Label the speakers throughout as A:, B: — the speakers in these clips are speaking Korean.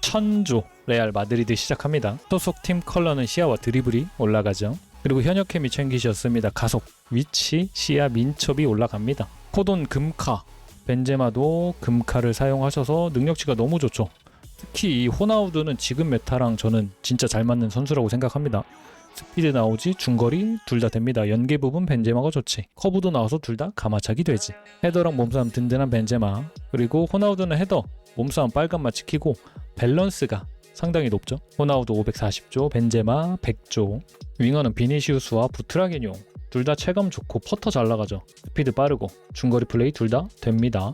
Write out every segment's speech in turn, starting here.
A: 천조 레알 마드리드 시작합니다. 소속 팀 컬러는 시아와 드리블이 올라가죠. 그리고 현역캠이 챙기셨습니다. 가속, 위치, 시야, 민첩이 올라갑니다. 코돈 금카, 벤제마도 금카를 사용하셔서 능력치가 너무 좋죠. 특히 이 호나우드는 지금 메타랑 저는 진짜 잘 맞는 선수라고 생각합니다. 스피드 나오지 중거리 둘 다 됩니다. 연계 부분 벤제마가 좋지. 커브도 나와서 둘 다 가마차기 되지. 헤더랑 몸싸움 든든한 벤제마. 그리고 호나우드는 헤더, 몸싸움 빨간맛 지키고 밸런스가 상당히 높죠. 호나우드 540조, 벤제마 100조. 윙어는 비니시우스와 부트라게뇨. 둘 다 체감 좋고 퍼터 잘 나가죠. 스피드 빠르고 중거리 플레이 둘 다 됩니다.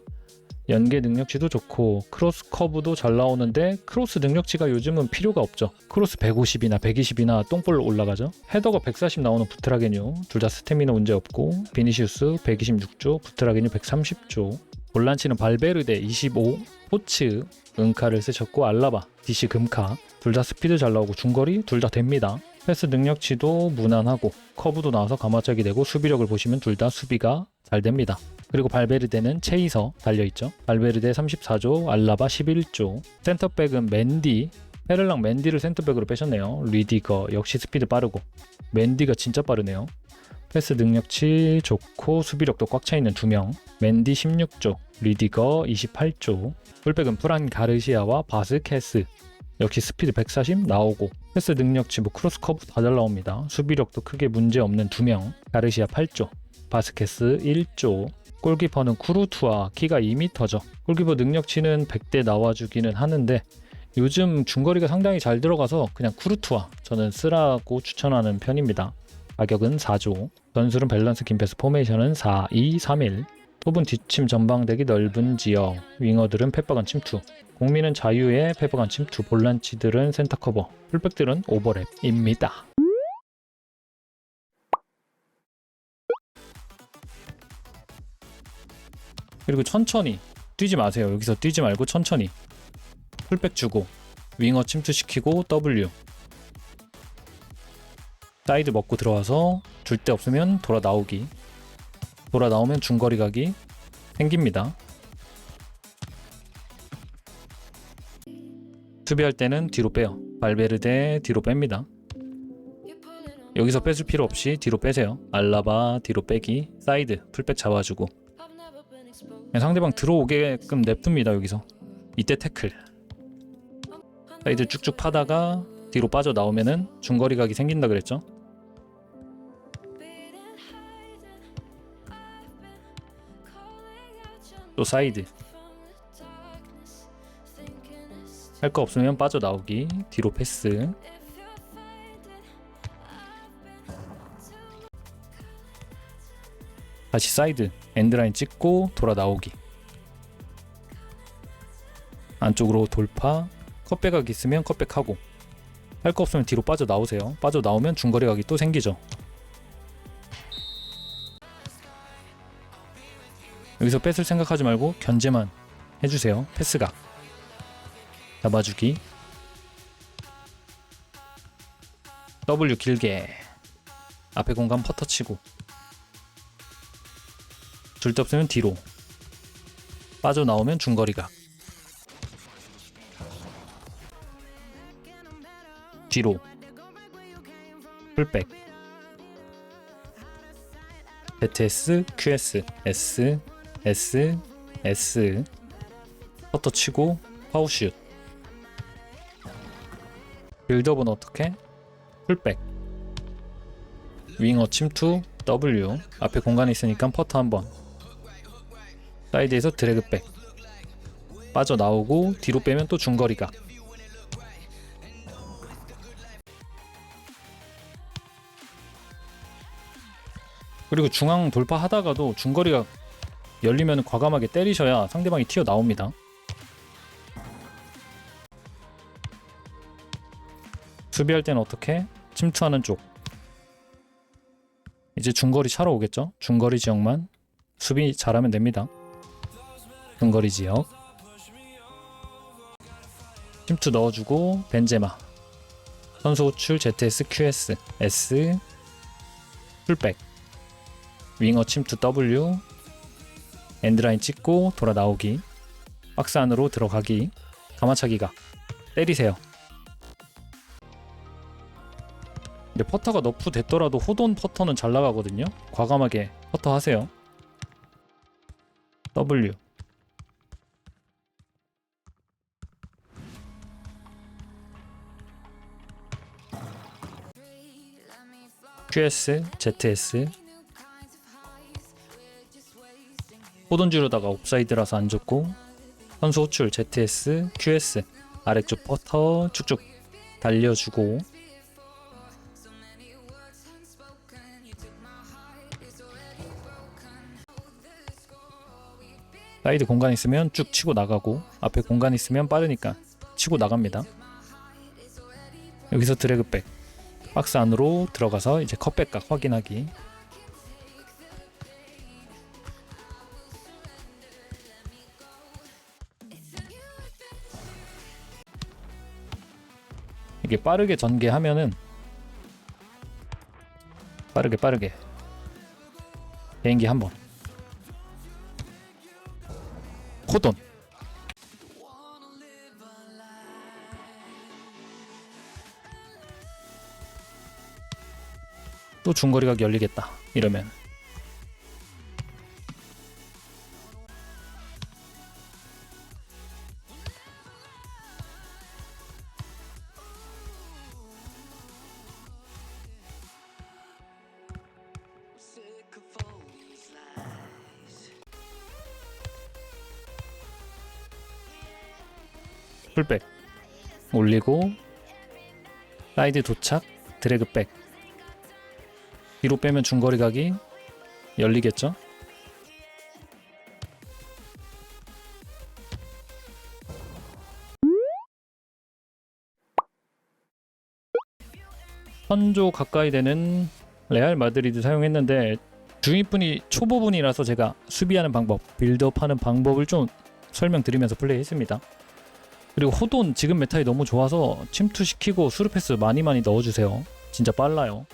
A: 연계 능력치도 좋고 크로스 커브도 잘 나오는데 크로스 능력치가 요즘은 필요가 없죠. 크로스 150이나 120이나 똥볼 올라가죠. 헤더가 140 나오는 부트라게뉴 둘 다 스태미나 문제 없고 비니시우스 126조, 부트라게뉴 130조. 볼란치는 발베르데 25, 포츠 은카를 쓰셨고 알라바, 디시 금카 둘 다 스피드 잘 나오고 중거리 둘 다 됩니다. 패스 능력치도 무난하고 커브도 나와서 가마짝이 되고 수비력을 보시면 둘 다 수비가 잘 됩니다. 그리고 발베르데는 체이서 달려있죠. 발베르데 34조, 알라바 11조. 센터백은 맨디, 페를랑 맨디를 센터백으로 빼셨네요. 리디거 역시 스피드 빠르고 맨디가 진짜 빠르네요. 패스 능력치 좋고 수비력도 꽉 차 있는 두 명. 맨디 16조, 리디거 28조. 풀백은 프란 가르시아와 바스케스. 역시 스피드 140 나오고 패스 능력치 뭐 크로스 커브 다 잘 나옵니다. 수비력도 크게 문제 없는 두 명. 가르시아 8조, 바스케스 1조. 골키퍼는 쿠루투아 키가 2m죠. 골키퍼 능력치는 100대 나와주기는 하는데 요즘 중거리가 상당히 잘 들어가서 그냥 쿠루투아 저는 쓰라고 추천하는 편입니다. 가격은 4조. 전술은 밸런스 긴 패스 포메이션은 4, 2, 3, 1. 톱은 뒷침 전방대기 넓은 지역. 윙어들은 페퍼간 침투. 공민은 자유의 페퍼간 침투. 볼란치들은 센터 커버. 풀백들은 오버랩입니다. 그리고 천천히 뛰지 마세요. 여기서 뛰지 말고 천천히 풀백 주고 윙어 침투시키고 W 사이드 먹고 들어와서 줄 데 없으면 돌아 나오기 돌아 나오면 중거리 가기 생깁니다. 수비할 때는 뒤로 빼요. 발베르데 뒤로 뺍니다. 여기서 뺏을 필요 없이 뒤로 빼세요. 알라바 뒤로 빼기 사이드 풀백 잡아주고 그냥 상대방 들어오게끔 냅둡니다 여기서 이때 태클 사이드 쭉쭉 파다가 뒤로 빠져 나오면은 중거리 각이 생긴다 그랬죠 또 사이드. 할 거 없으면 빠져 나오기. 뒤로 패스. 다시 사이드. 엔드라인 찍고 돌아 나오기. 안쪽으로 돌파. 컷백각 있으면 컷백하고. 할 거 없으면 뒤로 빠져 나오세요. 빠져 나오면 중거리 각이 또 생기죠 여기서 뺏을 생각하지 말고 견제만 해주세요. 패스각 잡아주기. W 길게. 앞에 공간 퍼터 치고. 줄데 없으면 뒤로. 빠져나오면 중거리각 뒤로. 풀백. ZS, QS, S, S, S. 퍼터 치고 파우슛. 빌드업은 어떻게? 풀백. 윙어 침투 W. 앞에 공간이 있으니까 퍼터 한번. 사이드에서 드래그백. 빠져나오고 뒤로 빼면 또 중거리가. 그리고 중앙 돌파하다가도 중거리가 열리면 과감하게 때리셔야 상대방이 튀어나옵니다. 수비할 때는 어떻게? 침투하는 쪽. 이제 중거리 차로 오겠죠? 중거리 지역만 수비 잘하면 됩니다. 중거리 지역. 침투 넣어주고 벤제마. 선수 호출 ZS QS S 풀백. 윙어 침투 W 엔드라인 찍고 돌아 나오기 박스 안으로 들어가기 가마차기가 때리세요. 근데 퍼터가 너프 됐더라도 호돈 퍼터는 잘 나가거든요. 과감하게 퍼터 하세요. W QS, ZS 호돈주로다가 옵사이드라서 안 좋고 선수 호출 ZS, QS 아래쪽 퍼터 쭉쭉 달려주고 사이드 공간 있으면 쭉 치고 나가고 앞에 공간 있으면 빠르니까 치고 나갑니다. 여기서 드래그백 박스 안으로 들어가서 이제 컷백각 확인하기 이게 빠르게 전개하면은 빠르게 빠르게. 개인기 한번. 호돈. 또 중거리가 열리겠다. 이러면 풀백 올리고 사이드 도착 드래그 백 뒤로 빼면 중거리 각이 열리겠죠? 선조 가까이 되는 레알 마드리드 사용했는데 중위분이 초보분이라서 제가 수비하는 방법, 빌드업하는 방법을 좀 설명드리면서 플레이했습니다. 그리고 호돈 지금 메타이 너무 좋아서 침투시키고 수루패스 많이 많이 넣어주세요. 진짜 빨라요.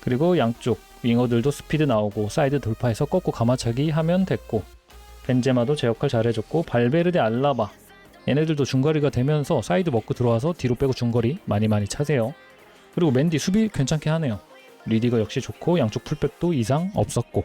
A: 그리고 양쪽 윙어들도 스피드 나오고 사이드 돌파해서 꺾고 가마차기 하면 됐고 벤제마도 제 역할 잘해줬고 발베르데 알라바 얘네들도 중거리가 되면서 사이드 먹고 들어와서 뒤로 빼고 중거리 많이 많이 차세요. 그리고 맨디 수비 괜찮게 하네요. 리디거 역시 좋고 양쪽 풀백도 이상 없었고